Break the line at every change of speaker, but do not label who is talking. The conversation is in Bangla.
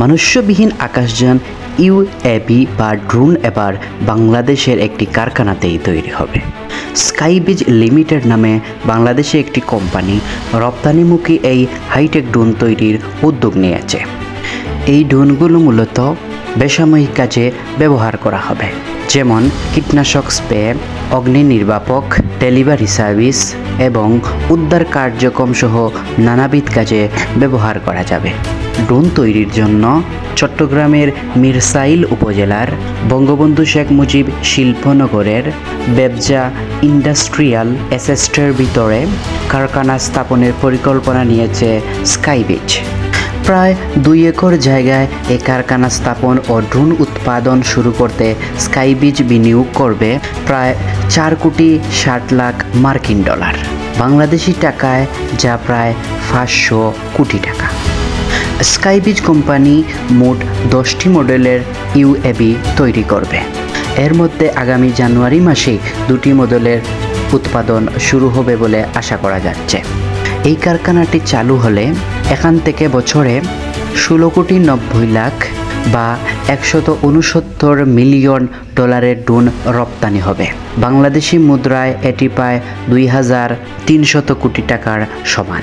মনুষ্যবিহীন আকাশযান ইউএবি বা ড্রোন এবার বাংলাদেশের একটি কারখানাতেই তৈরি হবে। স্কাইবিজ লিমিটেড নামে বাংলাদেশে একটি কোম্পানি রপ্তানিমুখী এই হাইটেক ড্রোন তৈরির উদ্যোগ নিয়েছে। এই ড্রোনগুলো মূলত বেসামরিক কাজে ব্যবহার করা হবে। যেমন কীটনাশক স্প্রে, অগ্নি নির্বাপক, ডেলিভারি সার্ভিস এবং উদ্ধার কার্যক্রম সহ নানাবিধ কাজে ব্যবহার করা যাবে। ড্রোন তৈরির জন্য চট্টগ্রামের মিরসাইল উপজেলার বঙ্গবন্ধু শেখ মুজিব শিল্পনগরের ব্যবসা ইন্ডাস্ট্রিয়াল এসেস্টের ভিতরে কারখানা স্থাপনের পরিকল্পনা নিয়েছে স্কাইবিচ। প্রায় দুই একর জায়গায় এই কারখানা স্থাপন ও ড্রোন উৎপাদন শুরু করতে স্কাইবিজ বিনিয়োগ করবে প্রায় চার কোটি ষাট লাখ মার্কিন ডলার। বাংলাদেশি টাকায় যা প্রায় পাঁচশো কোটি টাকা। স্কাইবিজ কোম্পানি মোট দশটি মডেলের ইউএবি তৈরি করবে। এর মধ্যে আগামী জানুয়ারি মাসে দুটি মডেলের উৎপাদন শুরু হবে বলে আশা করা যাচ্ছে। এই কারখানাটি চালু হলে এখান থেকে বছরে ষোলো কোটি নব্বই লাখ বা একশত উনসত্তর মিলিয়ন ডলারের ডুন রপ্তানি হবে। বাংলাদেশি মুদ্রায় এটি প্রায় দুই হাজার তিনশত কোটি টাকার সমান।